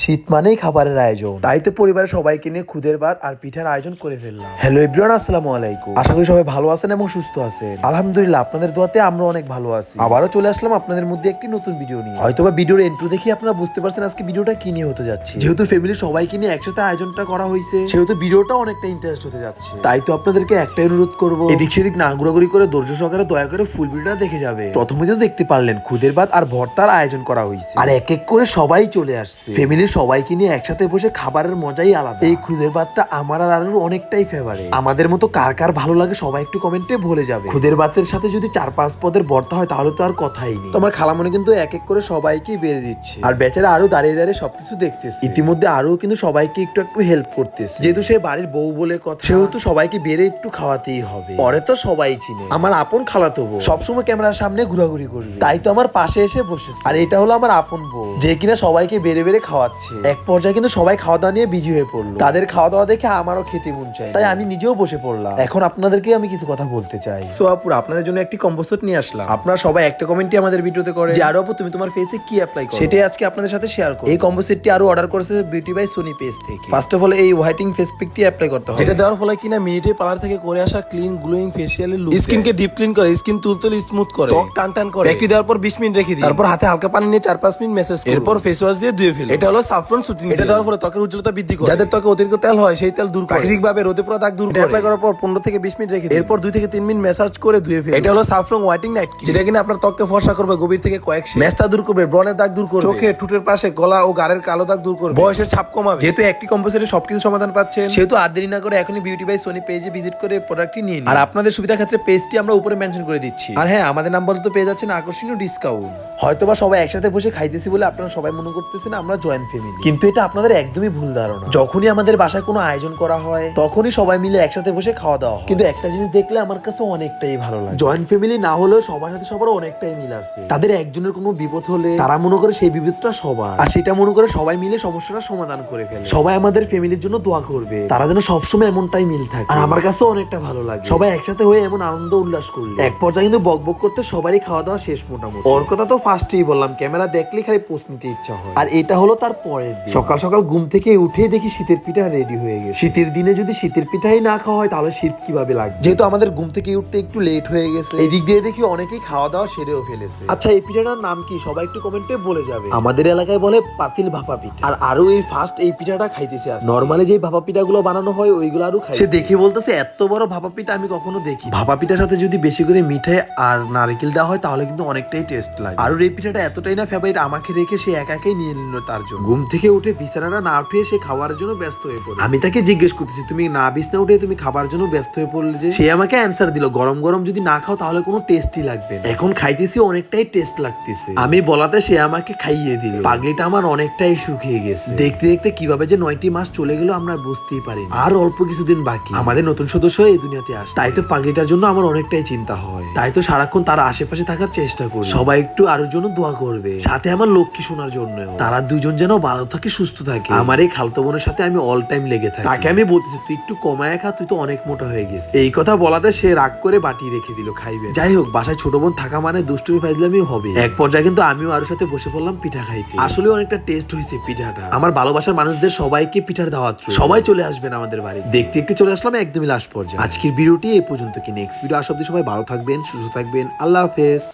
শীত মানেই খাবারের আয়োজন। তাই তো পরিবারের সবাইকে নিয়ে খুদের ভাত আর পিঠার আয়োজন করে ফেললাম। হ্যালো এভরিওয়ান আসসালামু আলাইকুম। আশা করি সবাই ভালো আছেন এবং সুস্থ আছেন। আলহামদুলিল্লাহ আপনাদের দোয়াতে আমরা অনেক ভালো আছি। আবারও চলে আসলাম আপনাদের মধ্যে একটি নতুন ভিডিও নিয়ে। হয়তোবা ভিডিওর এন্ট্রো দেখি আপনারা বুঝতে পারছেন আজকে ভিডিওটা কি নিয়ে হতে যাচ্ছে। যেহেতু ফ্যামিলির সবাইকে নিয়ে একসাথে আয়োজনটা করা হয়েছে সেহেতু ভিডিওটা অনেকটা ইন্টারেস্ট হতে যাচ্ছে। তাই তো আপনাদেরকে একটাই অনুরোধ করব এদিক সেদিক না ঘোরাঘুরি করে ধৈর্য সহকারে দয়া করে ফুল ভিডিওটা দেখে যাবে। প্রথমে তো দেখতে পারলেন খুদের ভাত আর ভর্তার আয়োজন করা হয়েছে। আর এক এক করে সবাই চলে আসছে। ফ্যামিলির সবাইকে নিয়ে একসাথে বসে খাবারের মজাই আলাদা। এই খুদের ভাতটা আমার আর আরুর অনেকটাই ফেভারিট আমাদের মতো কার কার ভালো লাগে সবাই একটু কমেন্টে বলে যাবে। খুদের ভাতের সাথে যদি চার পাঁচ পদের ভর্তা হয় তাহলে তো আর কথাই নেই। তোমার খালামনে কিন্তু এক এক করে সবাইকেই বেড়ে দিচ্ছে। আর বেচারা আরও দাঁড়িয়ে দাঁড়িয়ে সবকিছু দেখতেছে। ইতিমধ্যে আরও কিন্তু সবাইকে একটু একটু হেল্প করতেছে। যেহেতু সে বাড়ির বউ বলে কথা, সেহেতু সবাইকে বেড়ে একটু খাওয়াতেই হবে। পরে তো সবাই চিনে। আমার আপন খালাতো বউ। সবসময় ক্যামেরার সামনে ঘোরাঘুরি করি তাই তো আমার পাশে এসে বসেছে। আর এটা হলো আমার আপন বউ। যে কিনা সবাইকে বেড়ে বেড়ে খাওয়াচ্ছে। এক পর্যায়ে কিন্তু সবাই খাওয়া দাওয়া নিয়ে বিজি হয়ে পড়ল। তাদের খাওয়া দাওয়া দেখে আমারও খেতে মন চাই তাই আমি নিজেও বসে পড়লাম। এখন আপনাদেরকে আমি কিছু কথা বলতে চাই। সো আপুর আপনাদের জন্য একটি কম্পোস্ট নিয়ে আসলাম। আপনারা সবাই একটা কমেন্টই আমাদের ভিডিওতে করে। যে আরও আপু তুমি তোমার ফেসে কি অ্যাপ্লাই করো? সেটাই আজকে আপনাদের সাথে শেয়ার করব। এই কম্পোস্টটি আরও অর্ডার করেছে বিউটি বাই সোনি পেজ থেকে। ফার্স্ট অফ অল এই হোয়াইটিং ফেস পিকটি অ্যাপ্লাই করতে হবে। যেটা দেওয়ার ফলে কিনা মিনিটে পার্লার থেকে করে আসা ক্লিন গ্লোয়িং ফেসিয়ালের লুক স্কিনকে ডিপ ক্লিন করে স্কিন তুলতুল স্মুথ করে। ত্বক টান টান করে। একটি দেওয়ার পর 20 মিনিট রেখে দিই। তারপর হাতে হালকা পানি নিয়ে 4 5 মিনিট মেসেজ এরপর ফেস ওয়াশ দিয়ে ধুয়ে ফেলি। এটা হলো সাফরন সুটিং এটা দেওয়ার পরে ত্বকের উজ্জ্বলতা বৃদ্ধি করে। যাদের ত্বকে অতিরিক্ত তেল হয় সেই তেল দূর করে। প্রাকৃতিক ভাবে রোদে পুরো দাগ দূর করে। অ্যাপ্লাই করার পর 15 থেকে 20 মিনিট রেখে এরপর 2 থেকে 3 মিনিট ম্যাসাজ করে ধুয়ে ফেলি এটা হলো সাফরন হোয়াইটিং নাইট যেটা কিনা আপনার ত্বককে ফর্সা করবে গভীর থেকে কয়েক দূর করবে ব্রনের দাগ দূর করবে। চোখে ঠুটের পাশে গলা ও গালের কালো দাগ দূর করবে। বয়সের ছাপ কমাবে। যেহেতু একটি কম্পোজিটে সবকিছু সমাধান পাচ্ছেন সেহেতু আর দেরি না করে এখনই বিউটি বাই সোনি পেজে ভিজিট করে প্রোডাক্টটি নিয়ে নিন। আর আপনাদের সুবিধা ক্ষেত্রে পেজটি আমরা উপরে মেনশন করে দিচ্ছি। আর হ্যাঁ আমাদের নাম বলতে পেয়ে যাচ্ছেন আকর্ষণীয় ডিসকাউন্ট হয়তোবা সবাই একসাথে বসে খাইতেছি বলে আপনারা সবাই মনে করতেছেন আমরা জয়েন্ট ফ্যামিলি কিন্তু এটা আপনাদের একদমই ভুল ধারণা। যখনই আমাদের বাসায় কোনো আয়োজন করা হয় তখনই সবাই মিলে একসাথে বসে খাওয়া দাওয়া। কিন্তু একটা জিনিস দেখলে আমার কাছে অনেকটাই ভালো লাগে। জয়েন্ট ফ্যামিলি না হলেও সবার সাথে সবার অনেকটাই মিল আছে। তাদের একজনের কোনো বিপদ হলে তারা মনে করে সেই বিপদটা সবার। আর সেটা মনে করে সবাই মিলে সমস্যাটা সমাধান করে ফেলে। সবাই আমাদের ফ্যামিলির জন্য দোয়া করবে। তারা যেন সবসময় এমনটাই মিল থাকে। আর আমার কাছে অনেকটা ভালো লাগে। সবাই একসাথে হয়ে এমন আনন্দ উল্লাস করল। এক পর্যায়ে কিন্তু বক বক করতে সবারই খাওয়া দাওয়া শেষ মোটামুটি। ওর কথা তো ফার্স্টেই বললাম ক্যামেরা দেখলে খালি পোস্ট নিতে ইচ্ছা হয়। আর এটা হলো তার পরের দিন। সকাল সকাল ঘুম থেকে উঠে দেখি শীতের পিঠা রেডি হয়ে গেছে। শীতের দিনে যদি শীতের পিঠাই না খাওয়া হয় তাহলে শীত কীভাবে লাগবে? যেহেতু আমাদের ঘুম থেকে উঠতে একটু লেট হয়ে গেছে। এদিক দিয়ে দেখি অনেকেই খাওয়া দাওয়া সেরেও ফেলেছে। আচ্ছা এই পিঠাটার নাম কি? সবাই একটু কমেন্টে বলে যাবে। আমাদের এলাকায় বলে পাতিল ভাপা পিঠা। আর আরও এই ফার্স্ট এই পিঠাটা খাইতেছে নর্মালি যে ভাপা পিঠাগুলো বানানো হয় ওইগুলো আরও খাই সে দেখে বলতেছে এত বড় ভাপা পিঠা আমি কখনো দেখি ভাপা পিঠার সাথে যদি বেশি করে মিঠাই আর নারকেল দেওয়া হয় তাহলে কিন্তু অনেকটাই টেস্ট লাগে। আর এই পিঠাটা এতটাই না ফেভারিট আমাকে রেখে সে একা একাই নিয়ে নিল তার জন্য। ঘুম থেকে উঠে বিছানাটা না উঠে সে খাওয়ার জন্য ব্যস্ত হয়ে পড়ে আমি তাকে জিজ্ঞেস করতেছি তুমি না বিছনা উঠে তুমি খাবার জন্য ব্যস্ত হয়ে পড়লে যে? সে আমাকে অ্যান্সার দিল গরম গরম যদি না খাও তাহলে কোনো টেস্টই লাগবে এখন খাইতেছি অনেকটাই টেস্ট লাগতেছে। আমি বলাতে সে আমাকে খাইয়ে দিল। পাগলিটা আমার অনেকটাই শুকিয়ে গেছে। দেখতে দেখতে কীভাবে যে নয়টি মাস চলে গেল আমরা বুঝতেই পারি আর অল্প কিছুদিন বাকি। আমাদের নতুন সদস্য এই দুনিয়াতে আসে তাই তো পাগলিটার জন্য আমার অনেকটাই চিন্তা হয়। তাই তো সারাক্ষণ তার আশেপাশে থাকার চেষ্টা করি। সবাই একটু আরোর জন্য দোয়া করবে। সাথে আমার লক্ষ্মী শোনার জন্য তারা দুজন যেন ভালো থাকে সুস্থ থাকে। আমার এই খালতো বোনের সাথে আমি অল টাইম লেগে থাকি। তাকে আমি বলতেছি তুই একটু কমায় খা তুই তো অনেক মোটা হয়ে গেছিস। এই কথা বলাতে সে রাগ করে বাটি রেখে দিল খাইবে। যাই হোক বাসায় ছোট বোন থাকা মানে দুষ্টুমি ফাইজলামি হবে। এক পর্যায়ে কিন্তু আমিও আরোর সাথে বসে পড়লাম পিঠা খাইতে। আসলে অনেকটা টেস্ট হয়েছে পিঠাটা। আমার ভালোবাসার মানুষদের সবাইকে পিঠার দাওয়াত। সবাই চলে আসবেন আমাদের বাড়ি দেখতে দেখতে চলে আসলাম একদমই লাস্ট পর্যায়ে। আজকের ভিডিওটি এই পর্যন্ত কি নেক্সট ভিডিও আসা অব্দি সবাই ভালো থাকবেন সুস্থ থাকবেন। আল্লাহ হাফেজ।